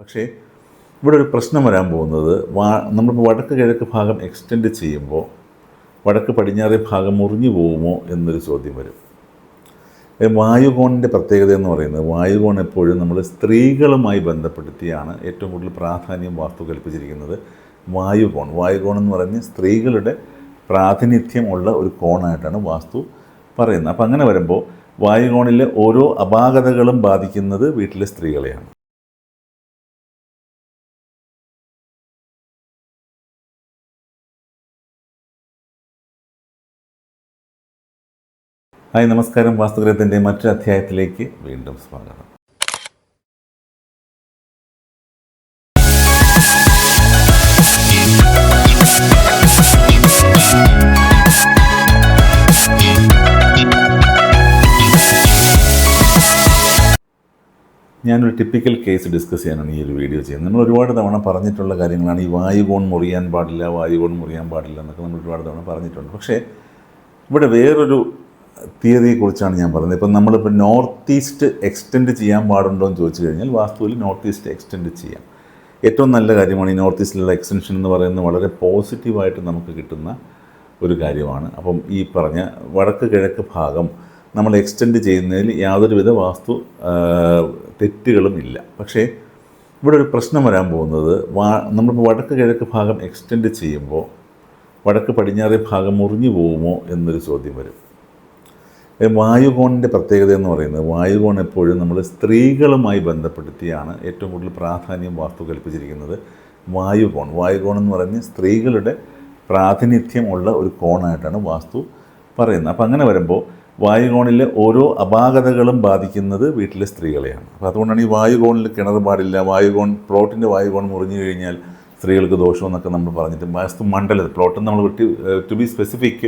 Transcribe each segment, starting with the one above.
പക്ഷേ ഇവിടെ ഒരു പ്രശ്നം വരാൻ പോകുന്നത് വാ നമ്മളിപ്പോൾ വടക്ക് കിഴക്ക് ഭാഗം എക്സ്റ്റെൻഡ് ചെയ്യുമ്പോൾ വടക്ക് പടിഞ്ഞാറേ ഭാഗം മുറിഞ്ഞു പോകുമോ എന്നൊരു ചോദ്യം വരും. വായുകോണിന്റെ പ്രത്യേകത എന്ന് പറയുന്നത് വായുകോൺ എപ്പോഴും നമ്മൾ സ്ത്രീകളുമായി ബന്ധപ്പെടുത്തിയാണ് ഏറ്റവും കൂടുതൽ പ്രാധാന്യം വാസ്തു കൽപ്പിച്ചിരിക്കുന്നത് വായുകോൺ വായുകോൺ എന്ന് പറഞ്ഞ് സ്ത്രീകളുടെ പ്രാതിനിധ്യം ഉള്ള ഒരു കോണായിട്ടാണ് വാസ്തു പറയുന്നത്. അപ്പം അങ്ങനെ വരുമ്പോൾ വായുകോണിലെ ഓരോ അപാകതകളും ബാധിക്കുന്നത് വീട്ടിലെ സ്ത്രീകളെയാണ്. ഹായ് നമസ്കാരം. വാസ്തുഗ്രഹത്തിന്റെ മറ്റൊരു അധ്യായത്തിലേക്ക് വീണ്ടും സ്വാഗതം. ഞാനൊരു ടിപ്പിക്കൽ കേസ് ഡിസ്കസ് ചെയ്യാനാണ് ഈ ഒരു വീഡിയോ ചെയ്യുന്നത്. നമ്മൾ ഒരുപാട് തവണ പറഞ്ഞിട്ടുള്ള കാര്യങ്ങളാണ് ഈ വായുകോൺ മുറിയാൻ പാടില്ല വായുകോൺ മുറിയാൻ പാടില്ല എന്നൊക്കെ നമ്മൾ ഒരുപാട് തവണ പറഞ്ഞിട്ടുണ്ട്. പക്ഷേ ഇവിടെ വേറൊരു തിയറിയെക്കുറിച്ചാണ് ഞാൻ പറയുന്നത് ഇപ്പം നമ്മളിപ്പോൾ നോർത്ത് ഈസ്റ്റ് എക്സ്റ്റെൻഡ് ചെയ്യാൻ പാടുണ്ടോ എന്ന് ചോദിച്ചു കഴിഞ്ഞാൽ വാസ്തുവിൽ നോർത്ത് ഈസ്റ്റ് എക്സ്റ്റെൻഡ് ചെയ്യാം. ഏറ്റവും നല്ല കാര്യമാണ് ഈ നോർത്ത് ഈസ്റ്റിലുള്ള എക്സ്റ്റൻഷൻ എന്ന് പറയുന്നത് വളരെ പോസിറ്റീവായിട്ട് നമുക്ക് കിട്ടുന്ന ഒരു കാര്യമാണ്. അപ്പം ഈ പറഞ്ഞ വടക്ക് കിഴക്ക് ഭാഗം നമ്മൾ എക്സ്റ്റെൻഡ് ചെയ്യുന്നതിൽ യാതൊരുവിധ വാസ്തു തെറ്റുകളും ഇല്ല. പക്ഷേ ഇവിടെ ഒരു പ്രശ്നം വരാൻ പോകുന്നത് വാ നമ്മളിപ്പോൾ വടക്ക് കിഴക്ക് ഭാഗം എക്സ്റ്റെൻഡ് ചെയ്യുമ്പോൾ വടക്ക് പടിഞ്ഞാറേ ഭാഗം മുറിഞ്ഞു പോകുമോ എന്നൊരു ചോദ്യം വരും. വായുകോണിന്റെ പ്രത്യേകത എന്ന് പറയുന്നത് വായുകോൺ എപ്പോഴും നമ്മൾ സ്ത്രീകളുമായി ബന്ധപ്പെടുത്തിയാണ് ഏറ്റവും കൂടുതൽ പ്രാധാന്യം വാസ്തു കൽപ്പിച്ചിരിക്കുന്നത് വായുകോൺ. വായുകോൺ എന്ന് പറഞ്ഞ് സ്ത്രീകളുടെ പ്രാതിനിധ്യം ഉള്ള ഒരു കോണായിട്ടാണ് വാസ്തു പറയുന്നത്. അപ്പം അങ്ങനെ വരുമ്പോൾ വായുകോണിലെ ഓരോ അപാകതകളും ബാധിക്കുന്നത് വീട്ടിലെ സ്ത്രീകളെയാണ്. അപ്പോൾ അതുകൊണ്ടാണ് ഈ വായുകോണിൽ കിണർ പാടില്ല വായുകോൺ പ്ലോട്ടിന്റെ വായുകോൺ മുറിഞ്ഞു കഴിഞ്ഞാൽ സ്ത്രീകൾക്ക് ദോഷമെന്നൊക്കെ നമ്മൾ പറഞ്ഞിട്ട് വാസ്തു മണ്ഡലം പ്ലോട്ട് നമ്മൾ ടു ബി സ്പെസിഫിക്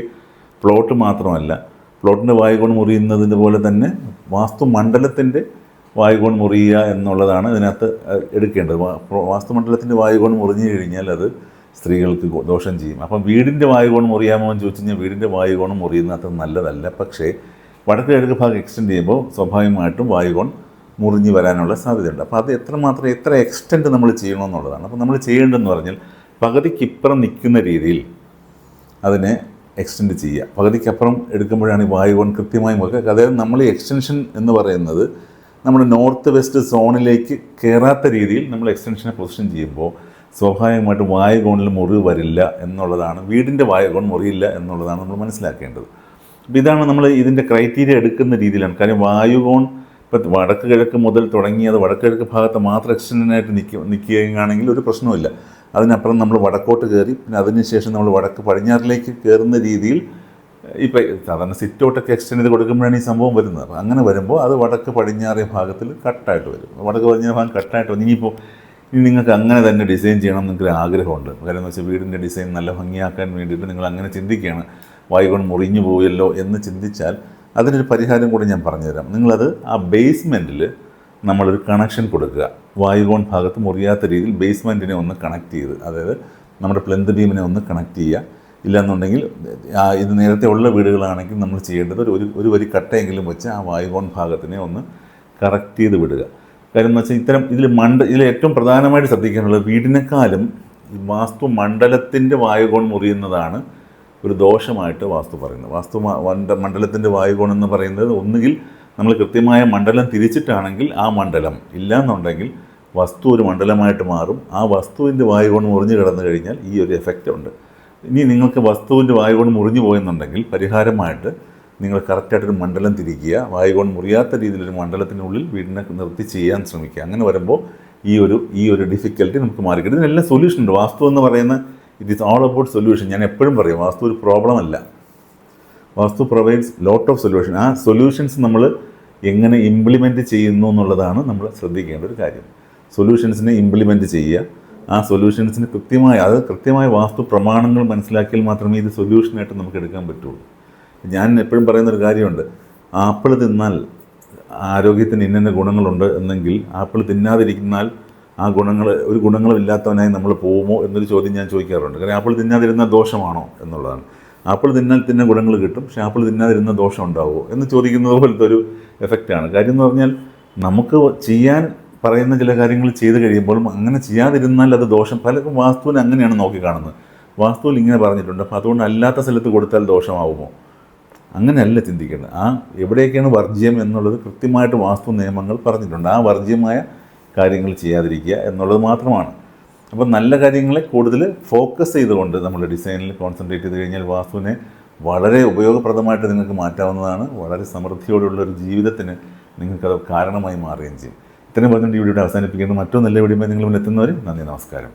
പ്ലോട്ട് മാത്രമല്ല പ്ലോട്ടിന്റെ വായുകോൺ മുറിയുന്നതിന്റെ പോലെ തന്നെ വാസ്തു മണ്ഡലത്തിന്റെ വായുകോൺ മുറിയുക എന്നുള്ളതാണ് ഇതിനകത്ത് എടുക്കേണ്ടത്. വാസ്തുമണ്ഡലത്തിന്റെ വായുകോൺ മുറിഞ്ഞു കഴിഞ്ഞാൽ അത് സ്ത്രീകൾക്ക് ദോഷം ചെയ്യും. അപ്പം വീടിന്റെ വായുകോൺ മുറിയാമോ എന്ന് ചോദിച്ചു കഴിഞ്ഞാൽ വീടിന്റെ വായുകോൺ മുറിയുന്ന അത്ര നല്ലതല്ല. പക്ഷേ വടക്ക് കിഴക്ക് ഭാഗം എക്സ്റ്റെൻഡ് ചെയ്യുമ്പോൾ സ്വാഭാവികമായിട്ടും വായുകോൺ മുറിഞ്ഞു വരാനുള്ള സാധ്യതയുണ്ട്. അപ്പോൾ അത് എത്രമാത്രം എത്ര എക്സ്റ്റെൻഡ് നമ്മൾ ചെയ്യണമെന്നുള്ളതാണ്. അപ്പോൾ നമ്മൾ ചെയ്യേണ്ടതെന്ന് പറഞ്ഞാൽ പകുതിക്കിപ്പുറം നിൽക്കുന്ന രീതിയിൽ അതിനെ എക്സ്റ്റെൻഡ് ചെയ്യുക. പകുതിക്കപ്പുറം എടുക്കുമ്പോഴാണ് ഈ വായുകോൺ കൃത്യമായി വെക്കുക അതായത് നമ്മൾ ഈ എക്സ്റ്റൻഷൻ എന്ന് പറയുന്നത് നമ്മുടെ നോർത്ത് വെസ്റ്റ് സോണിലേക്ക് കയറാത്ത രീതിയിൽ നമ്മൾ എക്സ്റ്റൻഷനെ പൊസിഷൻ ചെയ്യുമ്പോൾ സ്വാഭാവികമായിട്ടും വായുകോണിൽ മുറിവ് വരില്ല എന്നുള്ളതാണ്. വീടിന്റെ വായുകോൺ മുറിയില്ല എന്നുള്ളതാണ് നമ്മൾ മനസ്സിലാക്കേണ്ടത്. അപ്പോൾ ഇതാണ് നമ്മൾ ഇതിന്റെ ക്രൈറ്റീരിയ എടുക്കുന്ന രീതിയിലാണ്. കാര്യം വായുകോൺ ഇപ്പം വടക്ക് കിഴക്ക് മുതൽ തുടങ്ങിയത് വടക്ക് കിഴക്ക് ഭാഗത്ത് മാത്രം എക്സ്റ്റൻഡനായിട്ട് നിൽക്കുക നിൽക്കുകയാണെങ്കിൽ ഒരു പ്രശ്നവുമില്ല. അതിനപ്പുറം നമ്മൾ വടക്കോട്ട് കയറി പിന്നെ അതിനുശേഷം നമ്മൾ വടക്ക് പടിഞ്ഞാറിലേക്ക് കയറുന്ന രീതിയിൽ ഇപ്പം സാധാരണ സിറ്റൗട്ടൊക്കെ എക്സ്റ്റെൻഡ് ചെയ്ത് കൊടുക്കുമ്പോഴാണ് ഈ സംഭവം വരുന്നത്. അപ്പോൾ അങ്ങനെ വരുമ്പോൾ അത് വടക്ക് പടിഞ്ഞാറേ ഭാഗത്തിൽ കട്ടായിട്ട് വരും. വടക്ക് പടിഞ്ഞാറ് ഭാഗം കട്ടായിട്ട് വന്നു ഇനിയിപ്പോൾ ഇനി നിങ്ങൾക്ക് അങ്ങനെ തന്നെ ഡിസൈൻ ചെയ്യണം എന്ന് നിങ്ങൾക്ക് ആഗ്രഹമുണ്ട്. കാര്യം എന്ന് വെച്ചാൽ വീടിന്റെ ഡിസൈൻ നല്ല ഭംഗിയാക്കാൻ വേണ്ടിയിട്ട് നിങ്ങൾ അങ്ങനെ ചിന്തിക്കുകയാണ്. വായുകോൺ മുറിഞ്ഞു പോയല്ലോ എന്ന് ചിന്തിച്ചാൽ അതിനൊരു പരിഹാരം കൂടി ഞാൻ പറഞ്ഞുതരാം. നിങ്ങളത് ആ ബേസ്മെന്റിൽ നമ്മളൊരു കണക്ഷൻ കൊടുക്കുക. വായുകോൺ ഭാഗത്ത് മുറിയാത്ത രീതിയിൽ ബേസ്മെന്റിനെ ഒന്ന് കണക്ട് ചെയ്ത് അതായത് നമ്മുടെ പ്ലെന്ത് ബീമിനെ ഒന്ന് കണക്ട് ചെയ്യുക. ഇല്ലെന്നുണ്ടെങ്കിൽ ഇത് നേരത്തെ ഉള്ള വീടുകളാണെങ്കിൽ നമ്മൾ ചെയ്യേണ്ടത് ഒരു ഒരു- വരി കട്ടയെങ്കിലും വെച്ച് ആ വായുകോൺ ഭാഗത്തിനെ ഒന്ന് കറക്റ്റ് ചെയ്ത് വിടുക. കാര്യം എന്ന് വെച്ചാൽ ഇത്തരം ഇതിൽ മണ്ഡ ഇതിൽ ഏറ്റവും പ്രധാനമായിട്ട് ശ്രദ്ധിക്കാനുള്ളത് വീടിനേക്കാളും വാസ്തു മണ്ഡലത്തിന്റെ വായുകോൺ മുറിയുന്നതാണ് ഒരു ദോഷമായിട്ട് വാസ്തു പറയുന്നത്. വാസ്തു മണ്ഡലത്തിന്റെ വായുകോൺ എന്ന് പറയുന്നത് ഒന്നുകിൽ നമ്മൾ കൃത്യമായ മണ്ഡലം തിരിച്ചിട്ടാണെങ്കിൽ ആ മണ്ഡലം ഇല്ലാന്നുണ്ടെങ്കിൽ വസ്തു ഒരു മണ്ഡലമായിട്ട് മാറും. ആ വസ്തുവിന്റെ വായുകൊണ്ട് മുറിഞ്ഞു കിടന്നു കഴിഞ്ഞാൽ ഈ ഒരു എഫക്റ്റ് ഉണ്ട്. ഇനി നിങ്ങൾക്ക് വസ്തുവിന്റെ വായുകൊണ്ട് മുറിഞ്ഞു പോയെന്നുണ്ടെങ്കിൽ പരിഹാരമായിട്ട് നിങ്ങൾ കറക്റ്റായിട്ടൊരു മണ്ഡലം തിരിക്കുക. വായുകൊണ്ട് മുറിയാത്ത രീതിയിലൊരു മണ്ഡലത്തിനുള്ളിൽ വീടിനെ നിർത്തി ചെയ്യാൻ ശ്രമിക്കുക. അങ്ങനെ വരുമ്പോൾ ഈ ഒരു ഈ ഒരു ഡിഫിക്കൽറ്റി നമുക്ക് മാറിക്കിട്ടും. ഇതിനെല്ലാം സൊല്യൂഷൻ ഉണ്ട്. വാസ്തു എന്ന് പറയുന്ന it is all about solution ഞാൻ എപ്പോഴും പറയും വാസ്തു ഒരു പ്രോബ്ലം അല്ല. Vastu provides lot of solution ആ സൊല്യൂഷൻസ് നമ്മൾ എങ്ങനെ ഇംപ്ലിമെന്റ് ചെയ്യുന്നു എന്നുള്ളതാണ് നമ്മൾ ശ്രദ്ധിക്കേണ്ട ഒരു കാര്യം. സൊല്യൂഷൻസിനെ ഇംപ്ലിമെന്റ് ചെയ്യുക. ആ സൊല്യൂഷൻസിന് കൃത്യമായ അത് കൃത്യമായ വാസ്തു പ്രമാണങ്ങൾ മനസ്സിലാക്കിയാൽ മാത്രമേ ഇത് സൊല്യൂഷനായിട്ട് നമുക്ക് എടുക്കാൻ പറ്റുള്ളൂ. ഞാൻ എപ്പോഴും പറയുന്ന ഒരു കാര്യമുണ്ട്. ആപ്പിൾ തിന്നാൽ ആരോഗ്യത്തിന് ഇന്ന ഗുണങ്ങളുണ്ട് എന്നെങ്കിൽ ആപ്പിൾ തിന്നാതിരിക്കുന്നാൽ ആ ഗുണങ്ങൾ ഒരു ഗുണങ്ങളും ഇല്ലാത്തവനായി നമ്മൾ പോകുമോ എന്നൊരു ചോദ്യം ഞാൻ ചോദിക്കാറുണ്ട്. കാരണം ആപ്പിൾ തിന്നാതിരുന്ന ദോഷമാണോ എന്നുള്ളതാണ്. ആപ്പിൾ തിന്നാൽ തിന്ന ഗുണങ്ങൾ കിട്ടും. പക്ഷേ ആപ്പിൾ തിന്നാതിരുന്ന ദോഷം ഉണ്ടാവുമോ എന്ന് ചോദിക്കുന്നത് പോലത്തെ ഒരു എഫക്റ്റാണ് കാര്യം എന്ന് പറഞ്ഞാൽ നമുക്ക് ചെയ്യാൻ പറയുന്ന ചില കാര്യങ്ങൾ ചെയ്ത് കഴിയുമ്പോഴും അങ്ങനെ ചെയ്യാതിരുന്നാൽ അത് ദോഷം. പലർക്കും വാസ്തുവിനെ അങ്ങനെയാണ് നോക്കിക്കാണുന്നത് വാസ്തുവിൽ ഇങ്ങനെ പറഞ്ഞിട്ടുണ്ട്. അപ്പോൾ അതുകൊണ്ട് അല്ലാത്ത സ്ഥലത്ത് കൊടുത്താൽ ദോഷമാവുമോ? അങ്ങനെയല്ല ചിന്തിക്കേണ്ടത്. ആ എവിടെയൊക്കെയാണ് വർജ്യം എന്നുള്ളത് കൃത്യമായിട്ട് വാസ്തു നിയമങ്ങൾ പറഞ്ഞിട്ടുണ്ട്. ആ വർജ്യമായ കാര്യങ്ങൾ ചെയ്യാതിരിക്കുക എന്നുള്ളത് മാത്രമാണ്. അപ്പോൾ നല്ല കാര്യങ്ങളെ കൂടുതൽ ഫോക്കസ് ചെയ്തുകൊണ്ട് നമ്മൾ ഡിസൈനിൽ കോൺസെൻട്രേറ്റ് ചെയ്ത് കഴിഞ്ഞാൽ വാസ്തുവിനെ വളരെ ഉപയോഗപ്രദമായിട്ട് നിങ്ങൾക്ക് മാറ്റാവുന്നതാണ്. വളരെ സമൃദ്ധിയോടുള്ള ഒരു ജീവിതത്തിന് നിങ്ങൾക്കത് കാരണമായി മാറുകയും ചെയ്യും. ഇത്രയും പറഞ്ഞുകൊണ്ട് ഈ വീഡിയോ അവസാനിപ്പിക്കുന്നത് മറ്റൊരു നല്ല വീഡിയോ നിങ്ങൾ മുന്നിലെത്തുന്നവരും നന്ദി നമസ്കാരം.